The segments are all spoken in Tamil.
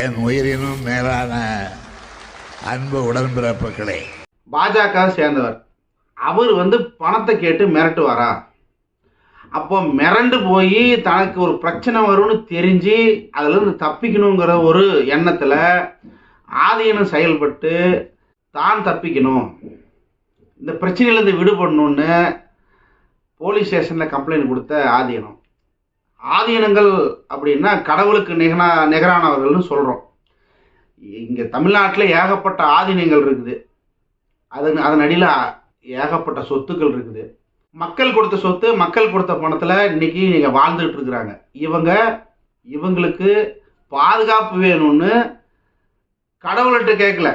என் உயிரினும் மேலான அன்பு உடன்பிறப்புகளே. பாஜக சேர்ந்தவர். அவர் வந்து பணத்தை கேட்டு மிரட்டுவாரா? அப்போ மிரண்டு போய் தனக்கு ஒரு பிரச்சனை வரும்னு தெரிஞ்சு அதுலேருந்து தப்பிக்கணுங்கிற ஒரு எண்ணத்தில் ஆதீனம் செயல்பட்டு தான் தப்பிக்கணும். இந்த பிரச்சனையிலேருந்து விடுபடணும்னு போலீஸ் ஸ்டேஷனில் கம்ப்ளைண்ட் கொடுத்த ஆதீனம் ஆதீனங்கள் அப்படின்னா கடவுளுக்கு நிகனா நிகரானவர்கள்னு சொல்கிறோம் இங்கே தமிழ்நாட்டில் ஏகப்பட்ட ஆதீனங்கள் இருக்குது. அதன் அதன் அடியில் ஏகப்பட்ட சொத்துக்கள் இருக்குது. மக்கள் கொடுத்த சொத்து மக்கள் கொடுத்த பணத்தில் இன்னைக்கு நீங்கள் வாழ்ந்துட்டு இருக்கிறாங்க. இவங்க இவங்களுக்கு பாதுகாப்பு வேணும்னு கடவுள்கிட்ட கேட்கல.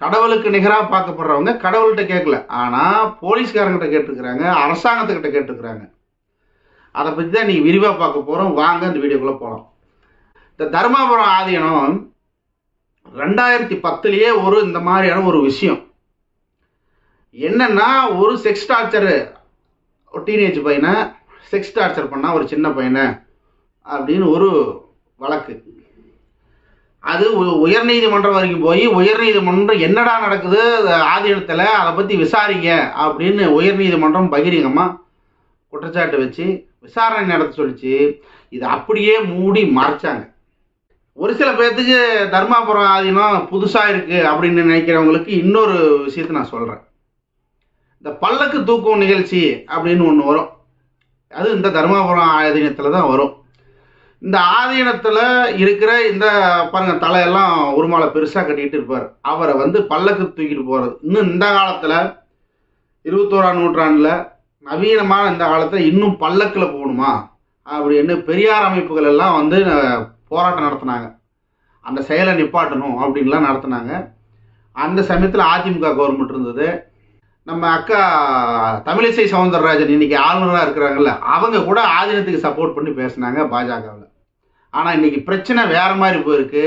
கடவுளுக்கு நிகராக பார்க்கப்படுறவங்க கடவுள்கிட்ட கேட்கல. ஆனால் போலீஸ்காரங்கிட்ட கேட்டுருக்குறாங்க அரசாங்கத்துக்கிட்ட கேட்டுருக்குறாங்க. அதை பற்றி தான் நீங்கள் விரிவாக பார்க்க போகிறோம் வாங்க அந்த வீடியோக்குள்ளே போகலாம் இந்த தர்மாபுரம் ஆதீனம் ரெண்டாயிரத்தி பத்துலேயே ஒரு இந்த மாதிரியான ஒரு விஷயம். என்னன்னா ஒரு செக்ஸ் டார்ச்சரு ஒரு டீனேஜ் பையனை செக்ஸ் டார்ச்சர் பண்ணால் ஒரு சின்ன பையனை அப்படின்னு ஒரு வழக்கு. அது உ- உயர்நீதிமன்றம் வரைக்கும் போய் உயர்நீதிமன்றம் என்னடா நடக்குது? ஆதீனத்தில் அதை பற்றி விசாரிங்க அப்படின்னு உயர்நீதிமன்றம் பகிரங்கமாக குற்றச்சாட்டு வச்சு விசாரணை நடத்த சொல்லிச்சு. இது அப்படியே மூடி மறைச்சாங்க. ஒரு சில பேர்த்துக்கு தர்மாபுரம் ஆதீனம் புதுசாக இருக்குது அப்படின்னு நினைக்கிறவங்களுக்கு இன்னொரு விஷயத்தை நான் சொல்கிறேன் இந்த பல்லக்கு தூக்கும் நிகழ்ச்சி அப்படின்னு ஒன்று வரும். அது இந்த தர்மாபுரம் ஆதீனத்தில் தான் வரும். இந்த ஆதீனத்தில் இருக்கிற இந்த பாருங்க தலையெல்லாம் ஒரு மாலை பெருசாக கட்டிகிட்டு இருப்பார். அவரை வந்து பல்லக்கு தூக்கிட்டு போகிறது இன்னும் இந்த காலத்தில் இருபத்தோராம் நூற்றாண்டில் நவீனமான இந்த காலத்தில் இன்னும் பல்லக்கில் போகணுமா? அப்படின்னு பெரியார் அமைப்புகள் எல்லாம் வந்து போராட்டம் நடத்தினாங்க. அந்த செயலை நிப்பாட்டணும் அப்படின்லாம் நடத்தினாங்க. அந்த சமயத்தில் அதிமுக கவர்மெண்ட் இருந்தது. நம்ம அக்கா தமிழிசை சவுந்தரராஜன் இன்னைக்கு ஆளுநராக இருக்கிறாங்கல்ல அவங்க கூட ஆதீனத்துக்கு சப்போர்ட் பண்ணி பேசினாங்க பாஜகவில். ஆனால் இன்னைக்கு பிரச்சனை வேற மாதிரி போயிருக்கு.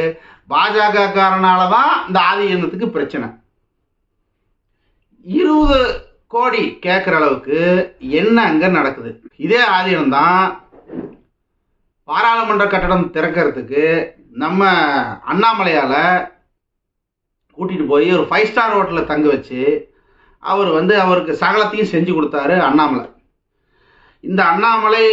பாஜக காரனால தான் இந்த ஆதீனத்துக்கு பிரச்சனை. இருபது கோடி கேட்குற அளவுக்கு என்ன அங்கே நடக்குது? இதே ஆதீனம் தான் பாராளுமன்ற கட்டடம் திறக்கிறதுக்கு நம்ம அண்ணாமலையால் கூட்டிகிட்டு போய் ஒரு ஃபைவ் ஸ்டார் ஹோட்டலில் தங்க வச்சு அவர் வந்து அவருக்கு சகலத்தையும் செஞ்சு கொடுத்தாரு அண்ணாமலை. இந்த அண்ணாமலை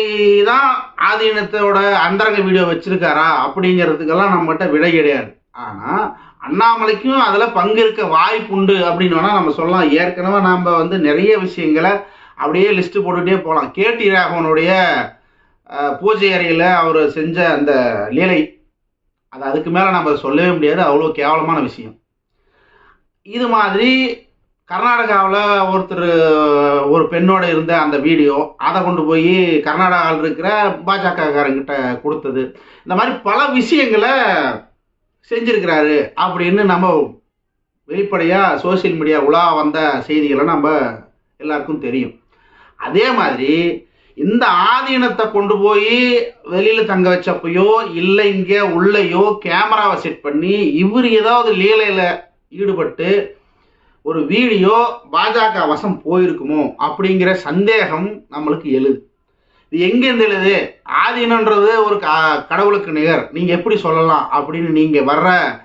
தான் ஆதீனத்தோட அந்தரங்க வீடியோ வச்சுருக்காரா அப்படிங்கிறதுக்கெல்லாம் நம்மகிட்ட விடை கிடையாது. ஆனால் அண்ணாமலைக்கும் அதில் பங்கு இருக்க வாய்ப்புண்டு அப்படின்னு வேணால் நம்ம சொல்லலாம். ஏற்கனவே நாம் வந்து நிறைய விஷயங்களை அப்படியே லிஸ்ட்டு போட்டுகிட்டே போகலாம் கேடி ராகவனுடைய பூஜை அறையில் அவர் செஞ்ச அந்த லீலை அது அதுக்கு மேலே நம்ம சொல்லவே முடியாது. அவ்வளோ கேவலமான விஷயம். இது மாதிரி கர்நாடகாவில் ஒருத்தர் ஒரு பெண்ணோட இருந்த அந்த வீடியோ அதை கொண்டு போய் கர்நாடகாவில் இருக்கிற பாஜகக்காரங்கிட்ட கொடுத்தது. இந்த மாதிரி பல விஷயங்களை செஞ்சிருக்கிறாரு அப்படின்னு நம்ம வெளிப்படையாக சோஷியல் மீடியா உலா வந்த செய்திகளை நம்ம எல்லாருக்கும் தெரியும். அதே மாதிரி இந்த ஆதீனத்தை கொண்டு போய் வெளியில் தங்க வச்சப்பையோ இல்லை இங்கே உள்ளேயோ கேமராவை செட் பண்ணி இவர் ஏதாவது லீலையில் ஈடுபட்டு ஒரு வீடியோ பாஜக வசம் போயிருக்குமோ அப்படிங்கிற சந்தேகம் நம்மளுக்கு எழுது. இது எங்கேருந்து எழுது? ஆதீனன்றது ஒரு க- கடவுளுக்கு நிகர். நீங்கள் எப்படி சொல்லலாம் அப்படின்னு நீங்கள் வர்ற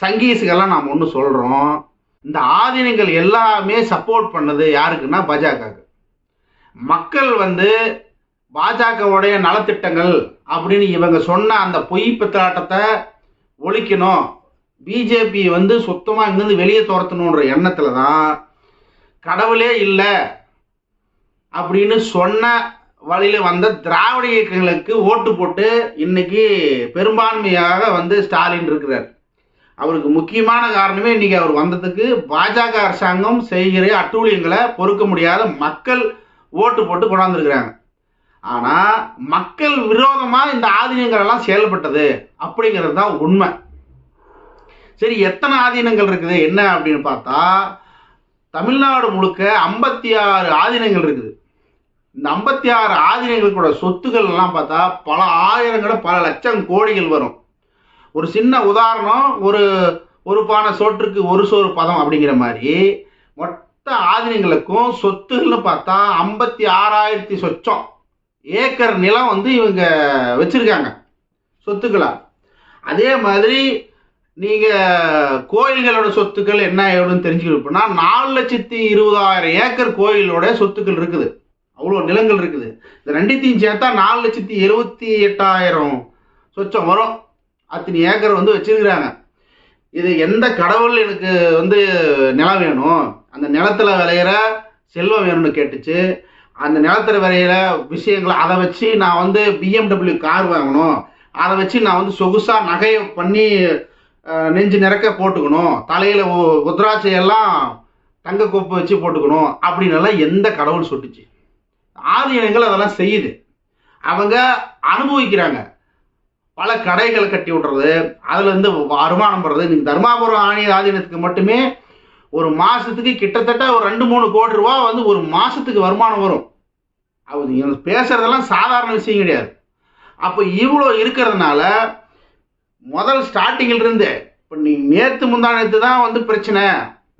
சங்கீஸுக்கெல்லாம் நாம் ஒன்று சொல்கிறோம் இந்த ஆதீனங்கள் எல்லாமே சப்போர்ட் பண்ணது யாருக்குன்னா பாஜகவுக்கு. மக்கள் வந்து பாஜகவுடைய நலத்திட்டங்கள் அப்படின்னு இவங்க சொன்ன அந்த பொய் பித்தலாட்டத்தை ஒழிக்கணும். பிஜேபி வந்து சுத்தமாக இங்கேருந்து வெளியே துரத்தணுன்ற எண்ணத்தில் தான் கடவுளே இல்லை அப்படின்னு சொன்ன வழியில் வந்த திராவிட இயக்கங்களுக்கு ஓட்டு போட்டு இன்னைக்கு பெரும்பான்மையாக வந்து ஸ்டாலின் இருக்கிறார். அவருக்கு முக்கியமான காரணமே இன்னைக்கு அவர் வந்ததுக்கு பாஜக அரசாங்கம் செய்கிற அட்டூழியங்களை பொறுக்க முடியாத மக்கள் ஓட்டு போட்டு கொண்டாந்துருக்கிறாங்க. ஆனால் மக்கள் விரோதமாக இந்த ஆதீனங்கள் எல்லாம் செயல்பட்டது அப்படிங்கிறது தான் உண்மை. சரி எத்தனை ஆதீனங்கள் இருக்குது? என்ன அப்படின்னு பார்த்தா தமிழ்நாடு முழுக்க ஐம்பத்தி ஆறு ஆதீனங்கள் இருக்குது. இந்த ஐம்பத்தி ஆறு ஆதீனங்களுக்கோட சொத்துக்கள் எல்லாம் பார்த்தா பல ஆயிரங்கள பல லட்சம் கோடிகள் வரும். ஒரு சின்ன உதாரணம் ஒரு ஒரு பானை சோற்றுக்கு ஒரு சோறு பதம் அப்படிங்கிற மாதிரி மொத்த ஆதினங்களுக்கும் சொத்துகள்னு பார்த்தா ஐம்பத்தி ஆறாயிரத்தி சொச்சம் ஏக்கர் நிலம் வந்து இவங்க வச்சுருக்காங்க சொத்துக்களாக அதே மாதிரி நீங்கள் கோயில்களோட சொத்துக்கள் என்ன எவ்வளோன்னு தெரிஞ்சுக்கணும்னா நாலு லட்சத்தி இருபதாயிரம் ஏக்கர் கோயிலோட சொத்துக்கள் இருக்குது. அவ்வளோ நிலங்கள் இருக்குது. இந்த ரெண்டுத்தையும் சேர்த்தா நாலு லட்சத்தி எழுபத்தி எட்டாயிரம் சொச்சம் வரும். அத்தனை ஏக்கர் வந்து வச்சிருக்கிறாங்க. இது எந்த கடவுள் எனக்கு வந்து நிலம் வேணும்? அந்த நிலத்துல விளையிற செல்வம் வேணும்னு கேட்டுச்சு. அந்த நிலத்துல விளையிற விஷயங்களை அதை வச்சு நான் வந்து பிஎம்டபிள்யூ கார் வாங்கணும். அதை வச்சு நான் வந்து சொகுசாக நகையை பண்ணி நெஞ்சு நிறக்க போட்டுக்கணும். தலையில் உ- எல்லாம் தங்க கோப்பை வச்சு போட்டுக்கணும். அப்படின்னு எல்லாம் எந்த கடவுள் சொல்லிச்சு ஆதீனங்கள் அதெல்லாம் செய்யுது. அவங்க அனுபவிக்கிறாங்க. பல கடைகளை கட்டி விட்றது அதுலேருந்து வருமானம் படுறது நீங்கள் தர்மாபுரம் ஆணைய ஆதீனத்துக்கு மட்டுமே ஒரு மாதத்துக்கு கிட்டத்தட்ட ஒரு ரெண்டு மூணு கோடி ரூபா வந்து ஒரு மாதத்துக்கு வருமானம் வரும். அது இவங்க பேசுகிறதெல்லாம் சாதாரண விஷயம் கிடையாது. அப்போ இவ்வளோ இருக்கிறதுனால முதல் ஸ்டார்டிங்கிலிருந்து இப்போ நீ நேற்று முந்தானத்து தான் வந்து பிரச்சனை.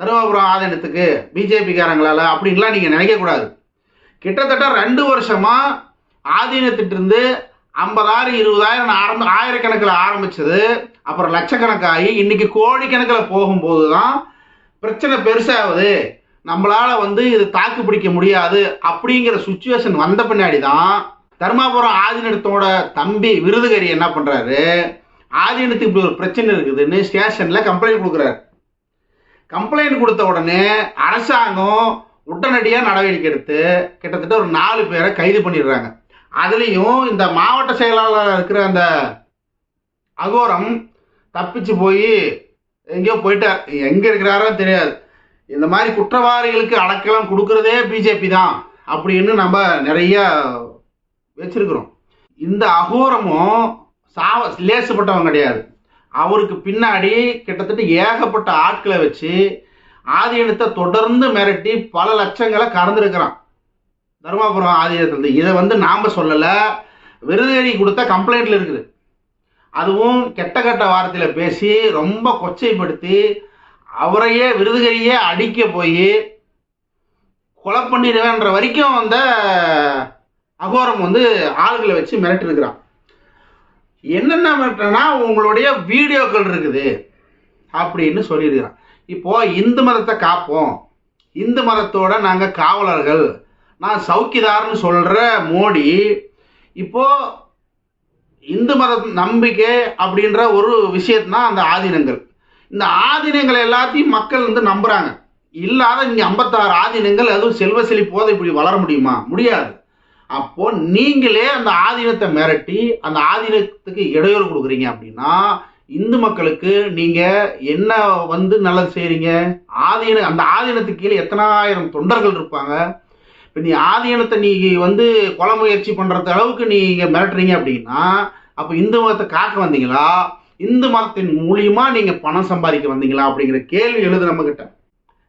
தருமபுரம் ஆதீனத்துக்கு பிஜேபிக்காரங்களால் அப்படின்லாம் நீங்கள் நினைக்கக்கூடாது கிட்டத்தட்ட ரெண்டு வருஷமா ஆதீனத்திட்ட இருந்து ஐம்பதாயிரம் இருபதாயிரம் ஆரம்ப ஆயிரக்கணக்கில் ஆரம்பிச்சது. அப்புறம் லட்சக்கணக்காகி இன்னைக்கு கோடிக்கணக்கில் போகும்போது தான் பிரச்சனை பெருசாகுது. நம்மளால வந்து இது தாக்கு பிடிக்க முடியாது அப்படிங்கிற சுச்சுவேஷன் வந்த பின்னாடி தான் தர்மாபுரம் ஆதீனத்தோட தம்பி விருதுகரி என்ன பண்ணுறாரு ஆதீனத்துக்கு இப்படி ஒரு பிரச்சனை இருக்குதுன்னு ஸ்டேஷனில் கம்ப்ளைண்ட் கொடுக்குறாரு. கம்ப்ளைண்ட் கொடுத்த உடனே அரசாங்கம் உடனடியாக நடவடிக்கை எடுத்து கிட்டத்தட்ட ஒரு நாலு பேரை கைது பண்ணிடுறாங்க. அதுலேயும் இந்த மாவட்ட செயலாளராக இருக்கிற அந்த அகோரம் தப்பிச்சு போய் எங்கேயோ போயிட்டார். எங்கே இருக்கிறாரோ தெரியாது. இந்த மாதிரி குற்றவாளிகளுக்கு அடக்கலாம் கொடுக்கறதே பிஜேபி தான் அப்படின்னு நம்ம நிறைய வச்சிருக்கிறோம். இந்த அகோரமும் சாவ லேசுப்பட்டவன் கிடையாது. அவருக்கு பின்னாடி கிட்டத்தட்ட ஏகப்பட்ட ஆட்களை வச்சு ஆதீனத்தை தொடர்ந்து மிரட்டி பல லட்சங்களை கறந்துருக்கிறான். தருமபுரம் ஆதீனத்திலிருந்து இதை வந்து நாம் சொல்லலை. விருதுகரி கொடுத்த கம்ப்ளைண்ட்டில் இருக்குது. அதுவும் கெட்ட கெட்ட வார்த்தையில் பேசி ரொம்ப கொச்சைப்படுத்தி அவரையே விருதுகரியே அடிக்க போய் கொலை பண்ணிடுவேன்ற வரைக்கும் அந்த அகோரம் வந்து ஆளுகளை வச்சு மிரட்டிருக்கிறான் என்னென்ன மிரட்டினா உங்களுடைய வீடியோக்கள் இருக்குது அப்படின்னு சொல்லியிருக்கிறான். இப்போ இந்து மதத்தை காப்போம். இந்து மதத்தோட நாங்கள் காவலர்கள். நான் சௌக்கிதார்னு சொல்கிற மோடி இப்போ இந்து மத நம்பிக்கை அப்படின்ற ஒரு விஷயத்னா அந்த ஆதீனங்கள். இந்த ஆதீனங்கள் எல்லாத்தையும் மக்கள் வந்து நம்புகிறாங்க இல்லாத இங்கே ஐம்பத்தாறு ஆதீனங்கள் அதுவும் செல்வ செழிப்போது இப்படி வளர முடியுமா? முடியாது. அப்போ நீங்களே அந்த ஆதீனத்தை மிரட்டி அந்த ஆதீனத்துக்கு இடையூறு கொடுக்குறீங்க அப்படின்னா இந்து மக்களுக்கு நீங்க என்ன வந்து நல்லது செய்கிறீங்க ஆதீன அந்த ஆதீனத்துக்கு கீழே எத்தனாயிரம் தொண்டர்கள் இருப்பாங்க? இப்போ நீ ஆதீனத்தை நீ வந்து கொலை முயற்சி பண்றது அளவுக்கு நீங்க மிரட்டுறீங்க அப்படின்னா அப்போ இந்து மதத்தை காக்க வந்தீங்களா? இந்து மதத்தின் மூலியமா நீங்க பணம் சம்பாதிக்க வந்தீங்களா? அப்படிங்கிற கேள்வி எழுது நம்ம கிட்ட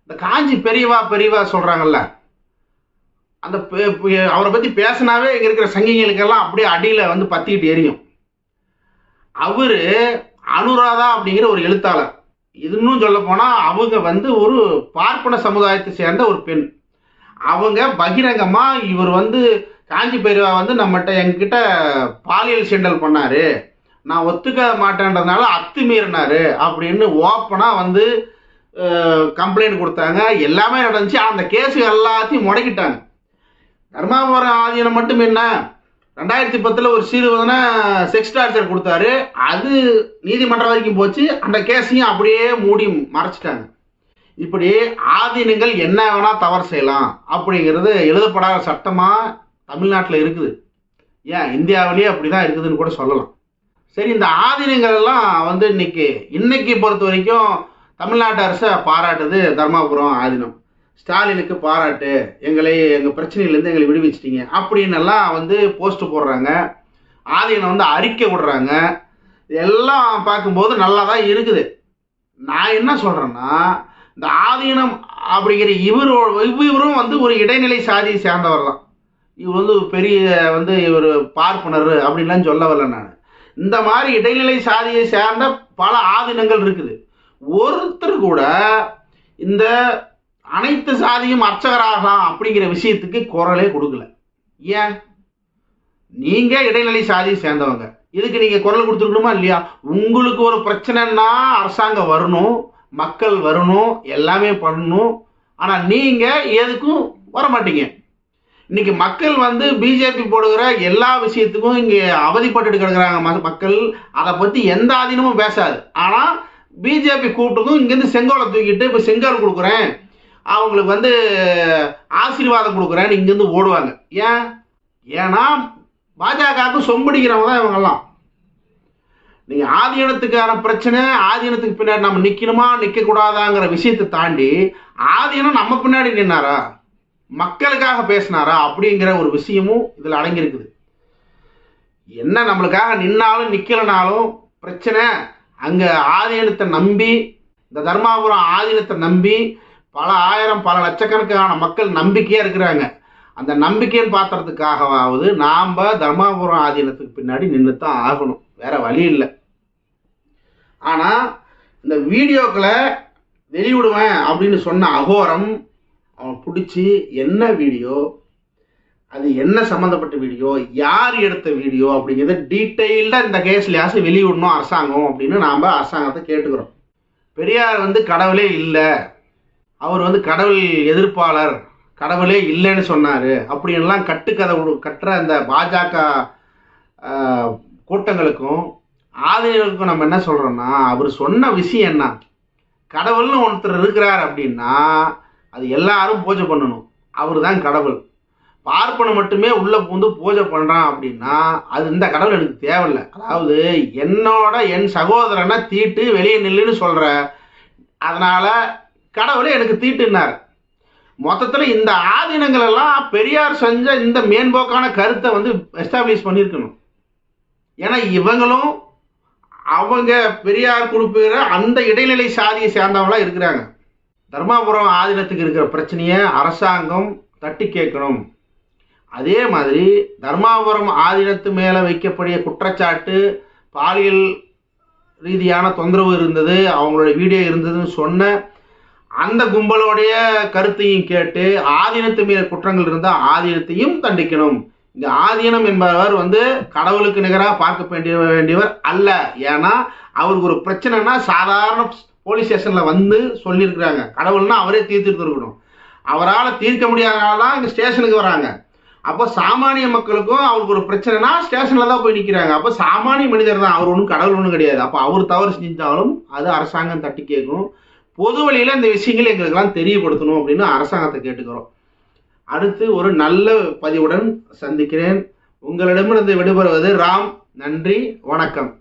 இந்த காஞ்சி பெரியவா பெரியவா சொல்றாங்கல்ல அந்த பெ- அவரை பத்தி பேசினாவே இங்க இருக்கிற சங்கிகளுக்கெல்லாம் அப்படியே அடியில வந்து பத்திக்கிட்டு எரியும். அவரு அனுராதா அப்படிங்கிற ஒரு எழுத்தாளர். இன்னும் சொல்ல போனால் அவங்க வந்து ஒரு பார்ப்பன சமுதாயத்தை சேர்ந்த ஒரு பெண். அவங்க பகிரங்கமாக இவர் வந்து காஞ்சி பைரவா வந்து நம்மகிட்ட எங்ககிட்ட பாலியல் செண்டல் பண்ணார். நான் ஒத்துக்க மாட்டேன்றதுனால அத்துமீறினார் அப்படின்னு ஓப்பனாக வந்து கம்ப்ளைண்ட் கொடுத்தாங்க. எல்லாமே நடந்துச்சு. அந்த கேஸ் எல்லாத்தையும் முடக்கிட்டாங்க. தர்மாபுரம் ஆதீனம் மட்டும் என்ன? ரெண்டாயிரத்தி பத்தில் ஒரு சீர்வதனை செக்ஸ் டார்ச்சர் கொடுத்தாரு. அது நீதிமன்றம் வரைக்கும் போச்சு. அந்த கேஸையும் அப்படியே மூடி மறைச்சிட்டாங்க. இப்படி ஆதீனங்கள் என்ன வேணால் தவறு செய்யலாம் அப்படிங்கிறது எழுதப்படாத சட்டமாக தமிழ்நாட்டில் இருக்குது. ஏன்? இந்தியாவிலேயே அப்படிதான் இருக்குதுன்னு கூட சொல்லலாம். சரி இந்த ஆதீனங்கள் எல்லாம் வந்து இன்னைக்கு இன்னைக்கு பொறுத்த வரைக்கும் தமிழ்நாட்டு அரசை பாராட்டுது தர்மாபுரம் ஆதீனம் ஸ்டாலினுக்கு பாராட்டு எங்களை எங்கள் பிரச்சனையிலேருந்து எங்களை விடுவிச்சிட்டீங்க அப்படின்னெல்லாம் வந்து போஸ்ட்டு போடுறாங்க. ஆதீனம் வந்து அறிக்கை விடுறாங்க. எல்லாம் பார்க்கும்போது நல்லா தான் இருக்குது. நான் என்ன சொல்கிறேன்னா இந்த ஆதீனம் அப்படிங்கிற இவரோ இவரும் வந்து ஒரு இடைநிலை சாதியை சேர்ந்தவர் தான். இவர் வந்து பெரிய வந்து இவர் பார்ப்பனர் அப்படின்லாம் சொல்ல வரல நான். இந்த மாதிரி இடைநிலை சாதியை சேர்ந்த பல ஆதீனங்கள் இருக்குது. ஒருத்தர் கூட இந்த அனைத்து சாதியும் அர்ச்சகராகலாம் அப்படிங்கிற விஷயத்துக்கு குரலே கொடுக்கல. ஏன்? நீங்க இடைநிலை சாதியை சேர்ந்தவங்க. இதுக்கு நீங்க குரல் கொடுத்துருக்கணுமா இல்லையா? உங்களுக்கு ஒரு பிரச்சனைன்னா அரசாங்கம் வரணும் மக்கள் வரணும் எல்லாமே பண்ணணும். ஆனால் நீங்க எதுக்கும் வர மாட்டீங்க இன்னைக்கு மக்கள் வந்து பிஜேபி போடுகிற எல்லா விஷயத்துக்கும் இங்கே அவதிப்பட்டு கிடக்குறாங்க ம- மக்கள். அதை பத்தி எந்த ஆதீனமும் பேசாது. ஆனால் பிஜேபி கூப்பிட்டதும் இங்கேருந்து செங்கோலை தூக்கிட்டு இப்போ செங்கோல் கொடுக்குறேன். அவங்களுக்கு வந்து ஆசீர்வாதம் கொடுக்குறேன்னு இங்கேருந்து ஓடுவாங்க. ஏன்? ஏன்னா பாஜகவுக்கு சொம்படிக்கிறவங்க தான் இவங்கெல்லாம். நீங்க ஆதீனத்துக்கான பிரச்சனை ஆதீனத்துக்கு பின்னாடி நம்ம நிற்கணுமா நிற்கக்கூடாதாங்கிற விஷயத்தை தாண்டி ஆதீனம் நம்ம பின்னாடி நின்னாரா? மக்களுக்காக பேசினாரா? அப்படிங்கிற ஒரு விஷயமும் இதில் அடங்கியிருக்குது. என்ன நம்மளுக்காக நின்னாலும் நிற்கலனாலும் பிரச்சனை அங்கே ஆதீனத்தை நம்பி இந்த தர்மாபுரம் ஆதீனத்தை நம்பி பல ஆயிரம் பல லட்சக்கணக்கான மக்கள் நம்பிக்கையாக இருக்கிறாங்க. அந்த நம்பிக்கைன்னு பார்த்துறதுக்காகவாவது நாம் தர்மாபுரம் ஆதீனத்துக்கு பின்னாடி நின்று தான் ஆகணும். வேற வழி இல்லை. ஆனால் இந்த வீடியோக்களை வெளியிடுவேன் அப்படின்னு சொன்ன அகோரம் அவன் பிடிச்சி என்ன வீடியோ அது என்ன சம்மந்தப்பட்ட வீடியோ யார் எடுத்த வீடியோ அப்படிங்கிறத டீட்டெயில்டாக இந்த கேஸ்லையாச்சும் வெளியிடணும் அரசாங்கம் அப்படின்னு நாம் அரசாங்கத்தை கேட்டுக்கிறோம். பெரியார் வந்து கடவுளே இல்லை. அவர் வந்து கடவுள் எதிர்ப்பாளர் கடவுளே இல்லைன்னு சொன்னார். அப்படின்லாம் கட்டுக்கதை கட்டுற அந்த பாஜக கூட்டங்களுக்கும் ஆதரவுக்கும் நம்ம என்ன சொல்கிறோன்னா அவர் சொன்ன விஷயம் என்ன? கடவுள்னு ஒருத்தர் இருக்கிறார் அப்படின்னா அது எல்லாரும் பூஜை பண்ணணும். அவர் தான் கடவுள். பார்ப்பனை மட்டுமே உள்ள புகுந்து பூஜை பண்ணுறான் அப்படின்னா அது இந்த கடவுள் எனக்கு தேவையில்லை. அதாவது என்னோட என் சகோதரனை தீட்டு வெளியே நில்லுன்னு சொல்கிற அதனால் கடவுளே எனக்கு தீட்டுனார் மொத்தத்தில் இந்த ஆதீனங்கள் எல்லாம் பெரியார் செஞ்ச இந்த மேம்போக்கான கருத்தை வந்து எஸ்டாப்ளிஷ் பண்ணியிருக்கணும் ஏன்னா இவங்களும் அவங்க பெரியார் கொடுப்புகிற அந்த இடைநிலை சாதியை சேர்ந்தவங்களாம் இருக்கிறாங்க. தர்மாபுரம் ஆதீனத்துக்கு இருக்கிற பிரச்சனையை அரசாங்கம் தட்டி கேட்கணும். அதே மாதிரி தர்மாபுரம் ஆதீனத்து மேலே வைக்கப்படிய குற்றச்சாட்டு பாலியல் ரீதியான தொந்தரவு இருந்தது அவங்களோட வீடியோ இருந்ததுன்னு சொன்ன அந்த கும்பலோடைய கருத்தையும் கேட்டு ஆதீனத்து மீது குற்றங்கள் இருந்தால் ஆதீனத்தையும் தண்டிக்கணும். இந்த ஆதீனம் என்பவர் வந்து கடவுளுக்கு நிகராக பார்க்க வேண்டிய வேண்டியவர் அல்ல. ஏன்னா அவருக்கு ஒரு பிரச்சனைனா சாதாரண போலீஸ் ஸ்டேஷனில் வந்து சொல்லியிருக்கிறாங்க. கடவுள்னா அவரே தீர்த்துட்டு இருக்கணும் அவரால் தீர்க்க முடியாதனால தான் இங்கே ஸ்டேஷனுக்கு வராங்க. அப்போ சாமானிய மக்களுக்கும் அவருக்கு ஒரு பிரச்சனைனா ஸ்டேஷனில் தான் போய் நிற்கிறாங்க அப்போ சாமானிய மனிதர் தான் அவர் ஒன்றும் கடவுள் ஒன்றும் கிடையாது. அப்போ அவர் தவறு செஞ்சாலும் அது அரசாங்கம் தட்டி கேட்கணும் பொது வழியில் இந்த விஷயங்கள் எங்களுக்கெல்லாம் தெரியப்படுத்தணும் அப்படின்னு அரசாங்கத்தை கேட்டுக்கிறோம். அடுத்து ஒரு நல்ல பதிவுடன் சந்திக்கிறேன். உங்களிடமிருந்து விடுபடுவது ராம். நன்றி. வணக்கம்.